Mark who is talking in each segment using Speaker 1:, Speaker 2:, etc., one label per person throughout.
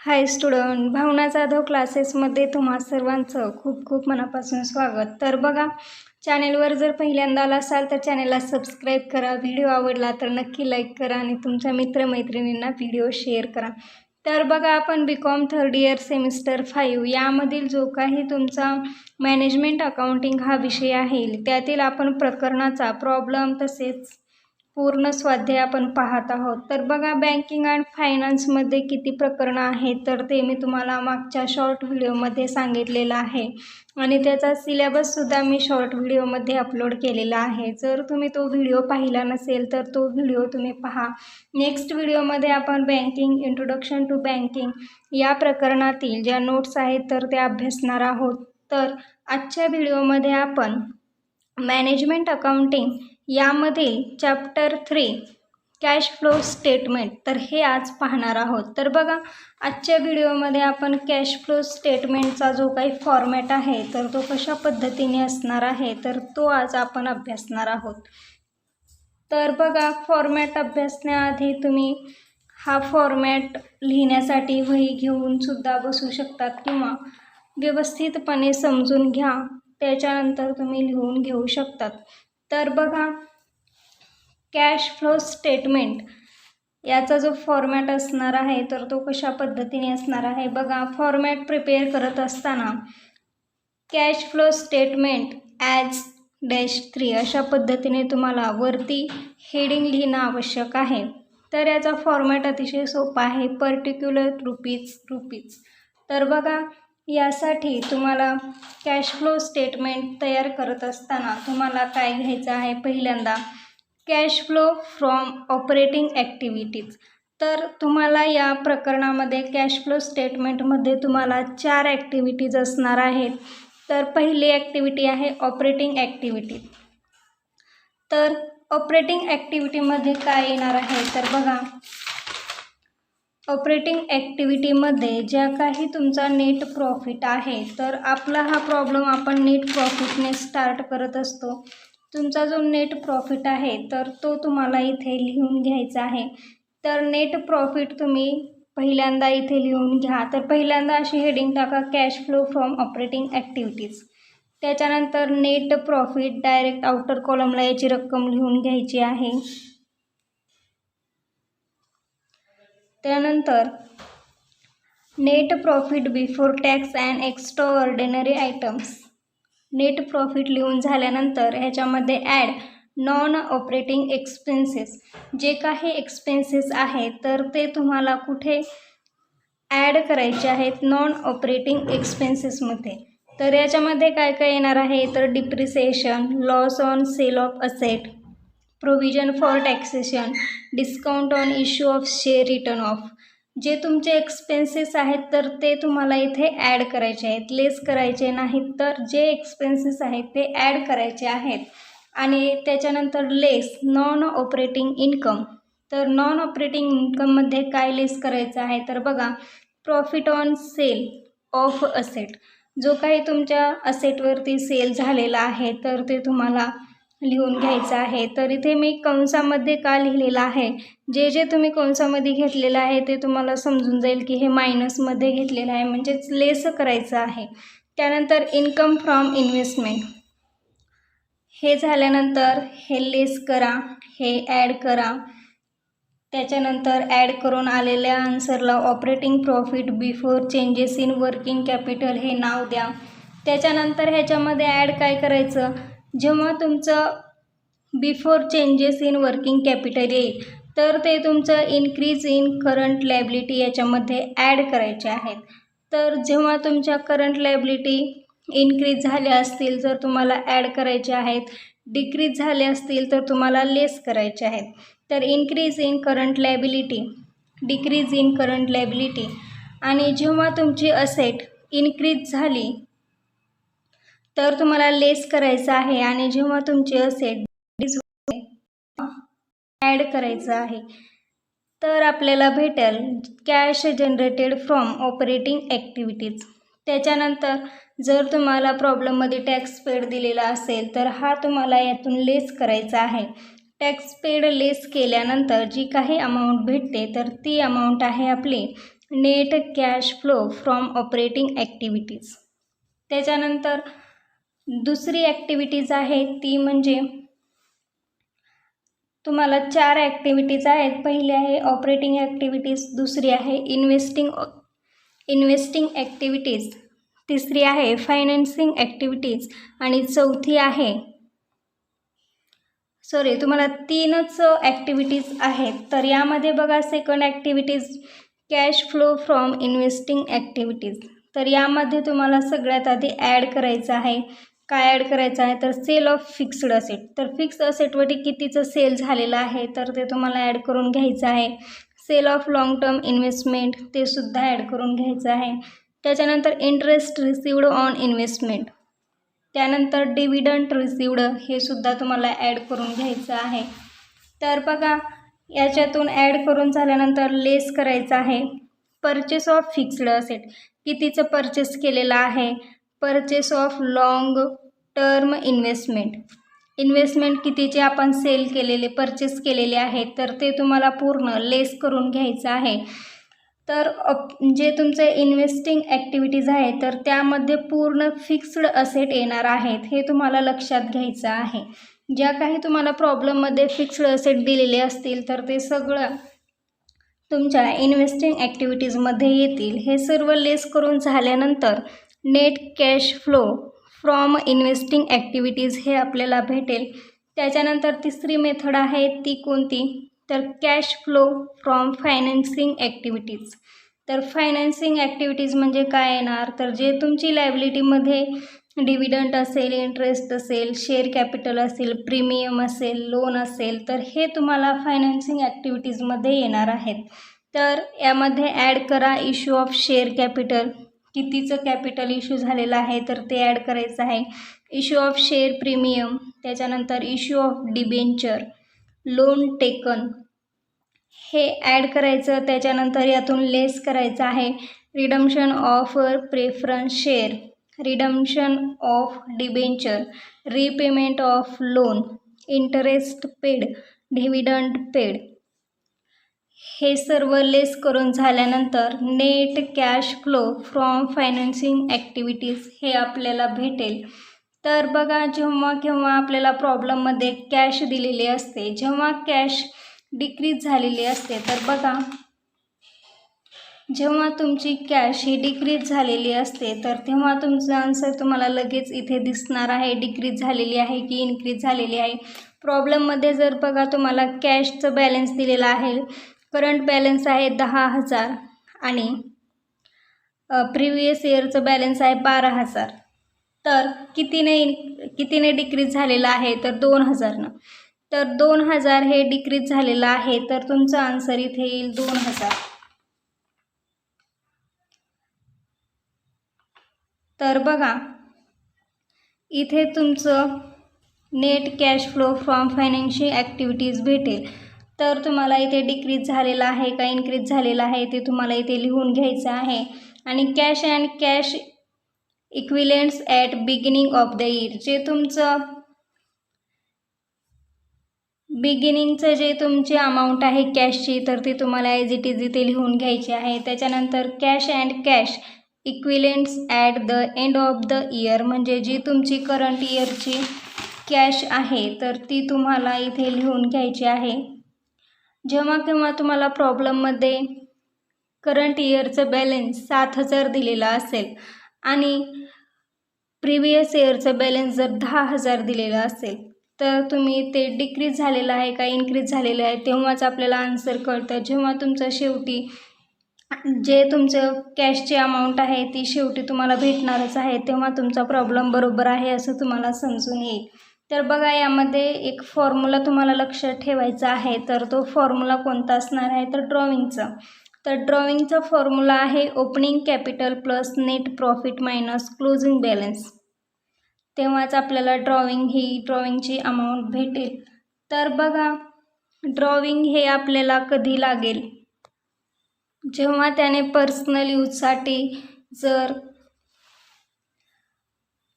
Speaker 1: हाय student भावना जाधव क्लासेसमध्ये तुम्हा सर्वांचं खूप खूप मनापासून स्वागत. तर बघा चॅनेलवर जर पहिल्यांदा आला असाल तर चॅनेलला सबस्क्राईब करा. व्हिडिओ आवडला तर नक्की लाईक करा आणि तुमच्या मित्रमैत्रिणींना व्हिडिओ शेअर करा. तर बघा आपण B com third year semester five यामधील जो काही तुमचा मॅनेजमेंट अकाउंटिंग हा विषय आहे त्यातील आपण प्रकरणाचा प्रॉब्लेम तसेच पूर्ण स्वाध्याय आपण पाहत आहोत. तर बघा बँकिंग अँड फायनान्समध्ये किती प्रकरणं आहेत तर ते मी तुम्हाला मागच्या शॉर्ट व्हिडिओमध्ये सांगितलेलं आहे. आणि त्याचा सिलेबससुद्धा मी शॉर्ट व्हिडिओमध्ये अपलोड केलेला आहे. जर तुम्ही तो व्हिडिओ पाहिला नसेल तर तो व्हिडिओ तुम्ही पहा. नेक्स्ट व्हिडिओमध्ये आपण बँकिंग इंट्रोडक्शन टू बँकिंग या प्रकरणातील ज्या नोट्स आहेत तर त्या अभ्यासणार आहोत. तर आजच्या व्हिडिओमध्ये आपण मॅनेजमेंट अकाउंटिंग यामधील chapter three cash flow statement तर हे आज पाहणार आहोत. तर बघा आजच्या व्हिडिओमध्ये आपण कॅश फ्लो स्टेटमेंटचा जो काही फॉर्मॅट आहे तर तो कशा पद्धतीने असणार आहे तर तो आज आपण अभ्यासणार आहोत. तर बघा फॉर्मॅट अभ्यासण्याआधी तुम्ही हा फॉर्मॅट लिहिण्यासाठी वही घेऊन सुद्धा बसू शकतात किंवा व्यवस्थितपणे समजून घ्या. त्याच्यानंतर तुम्ही लिहून घेऊ शकतात. तर बघा कॅश फ्लो स्टेटमेंट याचा जो फॉर्मॅट असणार आहे तर तो कशा पद्धतीने असणार आहे? बघा फॉर्मॅट प्रिपेअर करत असताना cash flow statement as dash three अशा पद्धतीने तुम्हाला वरती हेडिंग लिहिणं आवश्यक आहे. तर याचा फॉर्मॅट अतिशय सोपा आहे. पर्टिक्युलर रुपीज रुपीज तर बघा यासाठी तुम्हाला कॅश फ्लो स्टेटमेंट तयार करत असताना तुम्हाला काय घ्यायचं आहे पहिल्यांदा? Cash flow from operating activities तर तुम्हाला या प्रकरणामध्ये कॅश फ्लो स्टेटमेंटमध्ये तुम्हाला चार ॲक्टिव्हिटीज असणार आहेत. तर पहिली ॲक्टिव्हिटी आहे ऑपरेटिंग ॲक्टिव्हिटी तर ऑपरेटिंग ॲक्टिव्हिटीमध्ये काय येणार आहे? तर बघा ऑपरेटिंग ॲक्टिव्हिटीमध्ये ज्या काही तुमचा नेट प्रॉफिट आहे तर आपला हा प्रॉब्लेम आपण नेट प्रॉफिटने स्टार्ट करत असतो. तुमचा जो नेट प्रॉफिट आहे तर तो तुम्हाला इथे लिहून घ्यायचा आहे. तर नेट प्रॉफिट तुम्ही पहिल्यांदा इथे लिहून घ्या. तर पहिल्यांदा अशी हेडिंग टाका cash flow from operating activities त्याच्यानंतर नेट प्रॉफिट डायरेक्ट आउटर कॉलमला याची रक्कम लिहून घ्यायची आहे. त्यानंतर net profit before tax and extraordinary items net profit लिहून झाल्यानंतर ह्याच्यामध्ये ॲड नॉन ऑपरेटिंग एक्सपेन्सेस जे काही एक्सपेन्सेस आहेत तर ते तुम्हाला कुठे ॲड करायचे आहेत? नॉन ऑपरेटिंग एक्सपेन्सेसमध्ये तर याच्यामध्ये काय काय येणार आहे? तर depreciation loss on sale of asset provision for taxation discount on issue of share return of जे तुमचे एक्सपेन्सेस आहेत तर ते तुम्हाला इथे ॲड करायचे आहेत. लेस करायचे नाहीत तर जे एक्सपेन्सेस आहेत ते ॲड करायचे आहेत. आणि त्याच्यानंतर लेस नॉन ऑपरेटिंग इन्कम तर नॉन ऑपरेटिंग इन्कममध्ये काय लेस करायचं आहे? तर बघा profit on sale of asset जो काही तुमच्या असेटवरती सेल झालेला आहे तर ते तुम्हाला लिहून घ्यायचं आहे. तर इथे मी कंसामध्ये का लिहिलेलं आहे? जे जे तुम्ही कंसामध्ये घेतलेलं आहे ते तुम्हाला समजून जाईल की हे मायनसमध्ये घेतलेलं आहे म्हणजेच लेस करायचं आहे. त्यानंतर इन्कम फ्रॉम इन्व्हेस्टमेंट हे झाल्यानंतर हे लेस करा हे ॲड करा. त्याच्यानंतर ॲड करून आलेल्या आन्सरला operating profit before changes in working capital हे नाव द्या. त्याच्यानंतर ह्याच्यामध्ये ॲड काय करायचं? जेव्हा तुमचं before changes in working capital येईल तर ते तुमचं इन्क्रीज इन करंट लायबिलिटी याच्यामध्ये ॲड करायचे आहेत. तर जेव्हा तुमच्या करंट लायबिलिटी इन्क्रीज झाल्या असतील तर तुम्हाला ॲड करायचे आहेत डिक्रीज झाले असतील तर तुम्हाला लेस करायचे आहेत. तर increase in current liability decrease in current liability आणि जेव्हा तुमची असेट इन्क्रीज झाली तर तुम्हाला लेस करायचं आहे आणि जेव्हा तुमचे असे ॲड करायचं आहे. तर आपल्याला भेटेल cash generated from operating activities त्याच्यानंतर जर तुम्हाला प्रॉब्लेममध्ये टॅक्स पेड दिलेला असेल तर हा तुम्हाला यातून लेस करायचा आहे. टॅक्स पेड लेस केल्यानंतर जी काही अमाऊंट भेटते तर ती अमाऊंट आहे आपली net cash flow from operating activities त्याच्यानंतर दुसरी ॲक्टिव्हिटीज आहे ती म्हणजे तुम्हाला चार ॲक्टिव्हिटीज आहेत. पहिली आहे ऑपरेटिंग ॲक्टिव्हिटीज दुसरी आहे इन्व्हेस्टिंग इन्व्हेस्टिंग ॲक्टिव्हिटीज तिसरी आहे फायनान्सिंग ॲक्टिव्हिटीज आणि चौथी आहे सॉरी तुम्हाला तीनच ॲक्टिव्हिटीज आहेत. तर यामध्ये बघा second activities cash flow from investing activities तर यामध्ये तुम्हाला सगळ्यात आधी ॲड करायचं आहे. काय ॲड करायचं आहे? तर सेल ऑफ फिक्स्ड असेट तर फिक्स्ड असेटवरती कितीचं सेल झालेलं आहे? तर ते तुम्हाला ॲड करून घ्यायचं आहे. Sale of long term investment ते सुद्धा ॲड करून घ्यायचं आहे. त्याच्यानंतर इंटरेस्ट रिसिवड ऑन इन्व्हेस्टमेंट त्यानंतर डिव्हिडंट रिसिवड हे सुद्धा तुम्हाला ॲड करून घ्यायचं आहे. तर बघा याच्यातून ॲड करून झाल्यानंतर लेस करायचं आहे. परचेस ऑफ फिक्स्ड असेट कितीचं परचेस केलेलं आहे? Purchase of long term investment investment कितीचे आपण सेल केलेले परचेस केलेले आहेत तर ते तुम्हाला पूर्ण लेस करून घ्यायचं आहे. तर जे तुमचे इन्व्हेस्टिंग ॲक्टिव्हिटीज आहे तर त्यामध्ये पूर्ण फिक्स्ड असेट येणार आहेत हे तुम्हाला लक्षात घ्यायचं आहे. ज्या काही तुम्हाला प्रॉब्लेममध्ये फिक्स्ड असेट दिलेले असतील तर ते सगळं तुमच्या इन्व्हेस्टिंग ॲक्टिव्हिटीजमध्ये येतील. हे सर्व लेस करून झाल्यानंतर net cash flow from investing activities हे आपल्याला भेटेल. त्याच्यानंतर तिसरी मेथड आहे ती कोणती? तर cash flow from financing activities. तर फायनान्सिंग ॲक्टिव्हिटीज म्हणजे काय येणार? तर जे तुमची लायबिलिटीमध्ये डिव्हिडंट असेल इंटरेस्ट असेल शेअर कॅपिटल असेल प्रीमियम असेल लोन असेल तर हे तुम्हाला फायनान्सिंग ॲक्टिव्हिटीजमध्ये येणार आहेत. तर यामध्ये ॲड करा इश्यू ऑफ शेअर कॅपिटल कितीचं कॅपिटल इश्यू झालेलं आहे तर ते ॲड करायचं आहे. इश्यू ऑफ शेअर प्रीमियम त्याच्यानंतर issue of debenture loan taken हे ॲड करायचं त्याच्यानंतर यातून लेस करायचं आहे. Redemption of preference share redemption of debenture repayment of loan interest paid dividend paid हे सर्व लेस करून झाल्यानंतर net cash flow from financing activities हे आपल्याला भेटेल. तर बघा जेव्हा केव्हा आपल्याला प्रॉब्लेममध्ये कॅश दिलेली असते जेव्हा कॅश डिक्रीज झालेली असते तर बघा जेव्हा तुमची कॅश ही डिक्रीज झालेली असते तर तेव्हा तुमचं आन्सर तुम्हाला लगेच इथे दिसणार आहे डिक्रीज झालेली आहे की इन्क्रीज झालेली आहे. प्रॉब्लेममध्ये जर बघा तुम्हाला कॅशचं बॅलन्स दिलेलं आहे करंट बॅलन्स आहे दहा हजार आणि प्रिव्हियस इयरचं बॅलन्स आहे बारा हजार. तर कितीने कितीने डिक्रीज झालेलं आहे तर दोन हजारनं. तर दोन हजार हे डिक्रीज झालेलं आहे तर तुमचं आन्सर इथे येईल दोन हजार. तर बघा इथे तुमचं net cash flow from financial activities भेटेल. तर तुम्हाला इथे डिक्रीज झालेला आहे का इन्क्रीज झालेला आहे ते तुम्हाला इथे लिहून घ्यायचं आहे. आणि cash and cash equivalents at beginning of the year जे तुमचं बिगिनिंगचं जे तुमची अमाऊंट आहे कॅशची तर ती तुम्हाला एज इट इज इथे लिहून घ्यायची आहे. त्याच्यानंतर cash and cash equivalents at the end of the year म्हणजे जी तुमची करंट इयरची कॅश आहे तर ती तुम्हाला इथे लिहून घ्यायची आहे. जेव्हा केव्हा तुम्हाला प्रॉब्लेममध्ये करंट इयरचं बॅलेन्स सात हजार दिलेलं असेल आणि प्रिवियस इयरचं बॅलेन्स जर दहा हजार दिलेलं असेल तर तुम्ही ते डिक्रीज झालेलं आहे का इन्क्रीज झालेलं आहे तेव्हाच आपल्याला आन्सर कळतं. जेव्हा तुमचं शेवटी जे तुमचं कॅशची अमाऊंट आहे ती शेवटी तुम्हाला भेटणारच आहे तेव्हा तुमचा प्रॉब्लेम बरोबर आहे असं तुम्हाला समजून येईल. तर बघा यामध्ये एक फॉर्म्युला तुम्हाला लक्षात ठेवायचा आहे. तर तो फॉर्म्युला कोणता असणार आहे? तर ड्रॉइंगचा तर ड्रॉइंगचा फॉर्म्युला आहे opening capital plus net profit minus closing balance तेव्हाच आपल्याला ड्रॉइंग ही ड्रॉइंगची अमाऊंट भेटेल. तर बघा ड्रॉइंग हे आपल्याला कधी लागेल? जेव्हा त्याने पर्सनल यूजसाठी जर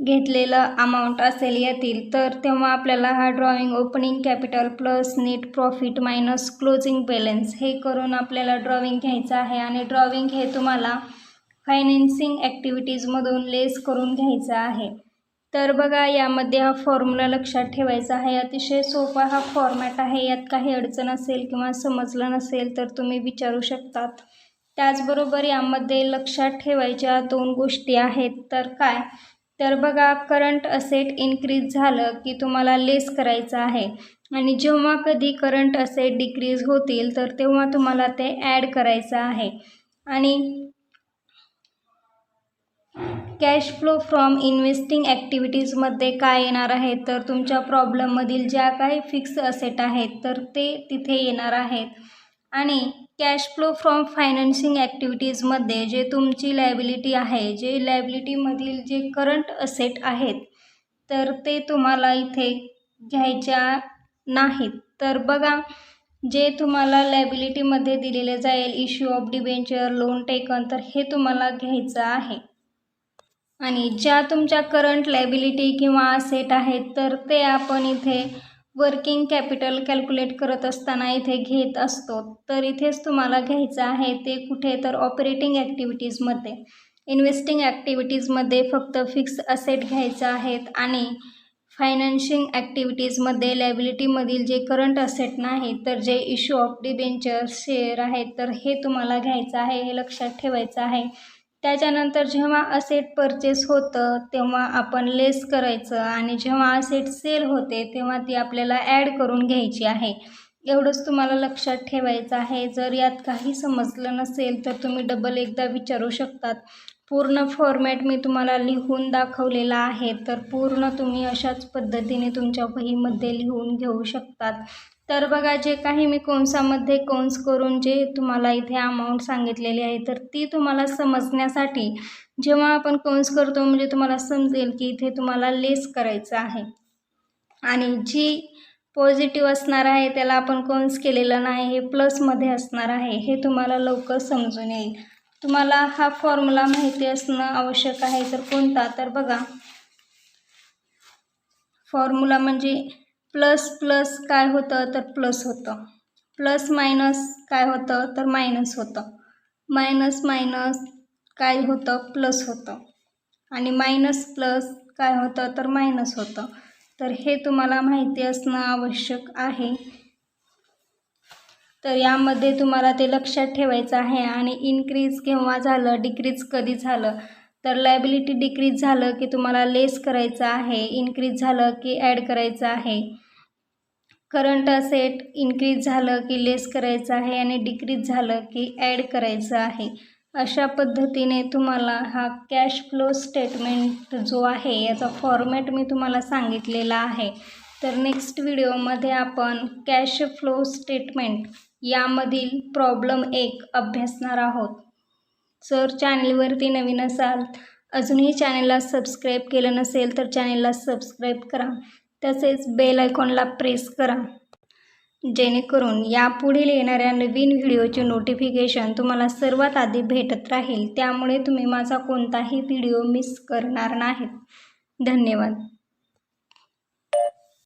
Speaker 1: घेतलेलं अमाऊंट असेल यातील तर तेव्हा आपल्याला हा drawing opening capital plus net profit minus closing balance हे करून आपल्याला ड्रॉइंग घ्यायचं आहे. आणि ड्रॉइंग हे तुम्हाला फायनान्सिंग ॲक्टिव्हिटीजमधून लेस करून घ्यायचं आहे. तर बघा यामध्ये हा फॉर्म्युला लक्षात ठेवायचा आहे. अतिशय सोपा हा फॉर्मॅट आहे. यात काही अडचण असेल किंवा समजलं नसेल तर तुम्ही विचारू शकतात. त्याचबरोबर यामध्ये लक्षात ठेवायच्या दोन गोष्टी आहेत. तर काय? तर बघा करंट असेट इन्क्रीज झालं की तुम्हाला लेस करायचं आहे. आणि जेव्हा कधी करंट असेट डिक्रीज होतील तर तेव्हा तुम्हाला ते ॲड करायचं आहे. आणि कॅश फ्लो फ्रॉम इन्व्हेस्टिंग ॲक्टिव्हिटीजमध्ये काय येणार आहे? तर तुमच्या प्रॉब्लेममधील ज्या काही फिक्स असेट आहेत तर ते तिथे येणार आहेत. आणि कॅश फ्लो फ्रॉम फायनान्सिंग ॲक्टिव्हिटीजमध्ये जे तुमची लायबिलिटी आहे जे लायबिलिटीमधील जे करंट असेट आहेत तर ते तुम्हाला इथे घ्यायच्या नाहीत. तर बघा जे तुम्हाला लायबिलिटीमध्ये दिलेले जाईल issue of debenture loan taken तर हे तुम्हाला घ्यायचं आहे. आणि ज्या तुमच्या करंट लायबिलिटी किंवा असेट आहेत तर ते आपण इथे वर्किंग कॅपिटल कॅल्क्युलेट करत असताना इथे घेत असतो. तर इथेच तुम्हाला घ्यायचं आहे ते कुठे? तर ऑपरेटिंग ॲक्टिव्हिटीजमध्ये इन्व्हेस्टिंग ॲक्टिव्हिटीजमध्ये फक्त फिक्स असेट घ्यायचं आहेत आणि फायनान्शिंग ॲक्टिव्हिटीजमध्ये लॅबिलिटीमधील जे करंट असेट नाही तर जे इश्यू ऑफ डिबेंचर शेअर आहेत तर हे तुम्हाला घ्यायचं आहे हे लक्षात ठेवायचं आहे. त्याच्यानंतर जेव्हा असेट परचेस होतं तेव्हा आपण लेस करायचं आणि जेव्हा असेट सेल होते तेव्हा ती आपल्याला ॲड करून घ्यायची आहे. एवढंच तुम्हाला लक्षात ठेवायचं आहे. जर यात काही समजलं नसेल तर तुम्ही डबल एकदा विचारू शकतात. पूर्ण फॉर्मॅट मी तुम्हाला लिहून दाखवलेला आहे. तर पूर्ण तुम्ही अशाच पद्धतीने तुमच्या वहीमध्ये लिहून घेऊ शकतात. तर बघा जे काही मी कोन्सामध्ये कोन्स करून जे तुम्हाला इथे अमाऊंट सांगितलेली आहे तर ती तुम्हाला समजण्यासाठी जेव्हा आपण कोन्स करतो म्हणजे तुम्हाला समजेल की इथे तुम्हाला लेस करायचं आहे. आणि जी पॉझिटिव्ह असणार आहे त्याला आपण कोन्स केलेलं नाही हे प्लसमध्ये असणार आहे हे तुम्हाला लवकर समजून येईल. तुम्हाला हा फॉर्म्युला माहिती असणं आवश्यक आहे तर कोणता? तर बघा फॉर्म्युला म्हणजे प्लस प्लस काय होतं तर प्लस होतं. प्लस मायनस काय होतं तर मायनस होतं. मायनस मायनस काय होतं? प्लस होतं. आणि मायनस प्लस काय होतं तर मायनस होतं. तर हे तुम्हाला माहिती असणं आवश्यक आहे. तर यामध्ये तुम्हाला ते लक्षात ठेवायचं आहे आणि इन्क्रीज केव्हा झालं डिक्रीज कधी झालं? तर लायबिलिटी डिक्रीज झालं की तुम्हाला लेस करायचं आहे इन्क्रीज झालं की ॲड करायचं आहे. करंट असेट इन्क्रीज झालं की लेस करायचं आहे आणि डिक्रीज झालं की ॲड करायचं आहे. अशा पद्धतीने तुम्हाला हा कॅश फ्लो स्टेटमेंट जो आहे याचा फॉर्मॅट मी तुम्हाला सांगितलेला आहे. तर नेक्स्ट व्हिडिओमध्ये आपण कॅश फ्लो स्टेटमेंट यामधील प्रॉब्लेम एक अभ्यासणार आहोत. जर चॅनलवरती नवीन असाल अजूनही चॅनलला सबस्क्राईब केलं नसेल तर चॅनलला सबस्क्राईब करा. तसेच बेल आयकॉनला प्रेस करा. जेणेकरून यापुढील येणाऱ्या नवीन व्हिडिओचे नोटिफिकेशन तुम्हाला सर्वात आधी भेटत राहील. त्यामुळे तुम्ही माझा कोणताही व्हिडिओ मिस करणार नाहीत. धन्यवाद.